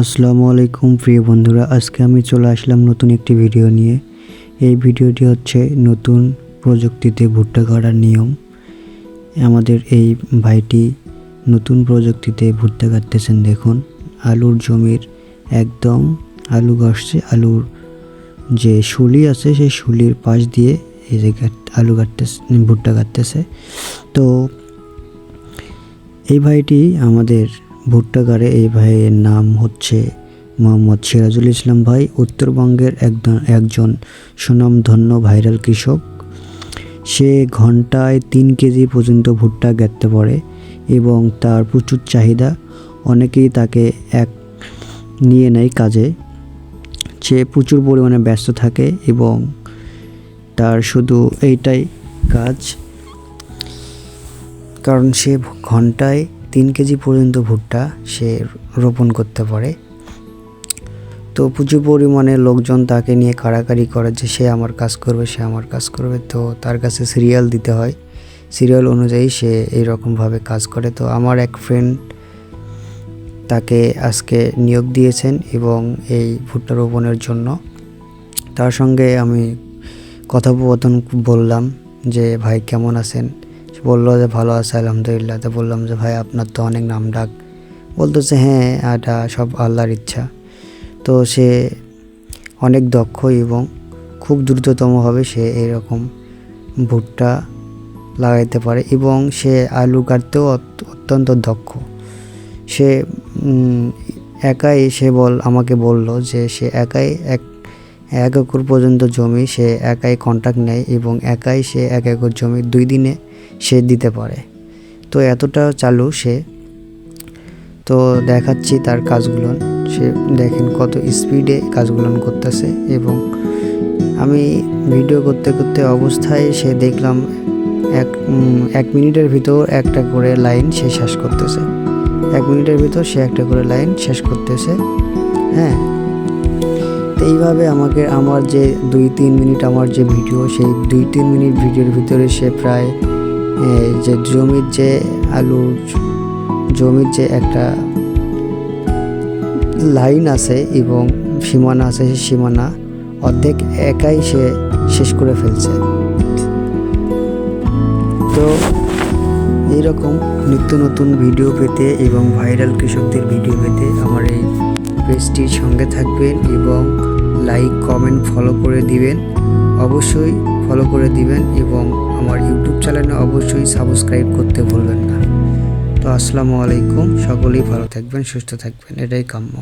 আসসালামু আলাইকুম, প্রিয় বন্ধুরা। আজকে আমি চলে আসলাম নতুন একটি ভিডিও নিয়ে। এই ভিডিওটি হচ্ছে নতুন প্রযুক্তিতে ভুট্টা কাটার নিয়ম। আমাদের এই ভাইটি নতুন প্রযুক্তিতে ভুট্টা কাটতেছেন, দেখুন। আলুর জমির একদম আলু গাছছে আলুর যে শুলি আছে, সেই শুলির পাশ দিয়ে এই যে আলু কাটতেছে, ভুট্টা কাটতেছে। তো এই ভাইটি আমাদের ভুট্টাগারে এই ভাইয়ের নাম হচ্ছে মোহাম্মদ সিরাজুল ইসলাম ভাই, উত্তরবঙ্গের একজন একজন সুনামধন্য ভাইরাল কৃষক। সে ঘন্টায় তিন কেজি পর্যন্ত ভুট্টা গাঁততে পারে এবং তার প্রচুর চাহিদা। অনেকেই তাকে এক নিয়ে নেয় কাজে। সে প্রচুর পরিমাণে ব্যস্ত থাকে এবং তার শুধু এইটাই কাজ। কারণ সে ঘন্টায় তিন কেজি পর্যন্ত ভুট্টা সে রোপণ করতে পারে। তো প্রচুর পরিমাণে লোকজন তাকে নিয়ে কাড়াকাড়ি করে যে সে আমার কাজ করবে, সে আমার কাজ করবে। তো তার কাছে সিরিয়াল দিতে হয়। সিরিয়াল অনুযায়ী সে এইরকমভাবে কাজ করে। তো আমার এক ফ্রেন্ড তাকে আজকে নিয়োগ দিয়েছেন এবং এই ভুট্টা রোপণের জন্য। তার সঙ্গে আমি কথোপকথন বললাম যে, ভাই কেমন আছেন? বলল যে, ভালো আছে, আলহামদুলিল্লাহ। তো বললাম যে, ভাই, আপনার তো অনেক নাম ডাক বলতেছে হ্যাঁ এটা সব আল্লাহর ইচ্ছা। তো সে অনেক দক্ষ এবং খুব দ্রুততমভাবে সে এরকম ভুট্টা লাগাইতে পারে এবং সে আলু কাটতেও অত- অত্যন্ত দক্ষ। সে একাই সে বল, আমাকে বলল যে, সে একাই এক এক একর পর্যন্ত জমি সে একাই কন্ট্রাক্ট নেয় এবং একাই সে এক একর জমি দুই দিনে সে দিতে পারে। তো এতটা চালু সে। তো দেখাচ্ছি তার কাজগুলো। সে দেখেন কত স্পিডে কাজগুলো করতেছে এবং আমি ভিডিও করতে করতে অবস্থায় সে দেখলাম এক এক মিনিটের ভিতর একটা করে লাইন সে শেষ করতেছে। এক মিনিটের ভিতর সে একটা করে লাইন শেষ করতেছে। হ্যাঁ। তো এইভাবে আমাকে আমার যে দুই তিন মিনিট আমার যে ভিডিও, সেই দুই তিন মিনিট ভিডিওর ভিতরে সে প্রায় যে জমির যে আলু, জমির যে একটা লাইন আছে এবং সীমানা আছে, সেই সীমানা অর্ধেক একাই সে শেষ করে ফেলছে। তো এইরকম নিত্য নতুন ভিডিও পেতে এবং ভাইরাল কৃষকদের ভিডিও পেতে আমার এই পেজটির সঙ্গে থাকবেন এবং লাইক, কমেন্ট, ফলো করে দিবেন। অবশ্যই ফলো করে দিবেন এবং আমার ইউটিউব চ্যানেলে অবশ্যই সাবস্ক্রাইব করতে ভুলবেন না। তো আসসালামু আলাইকুম, সকলেই ভালো থাকবেন, সুস্থ থাকবেন। এটাই কাম্য।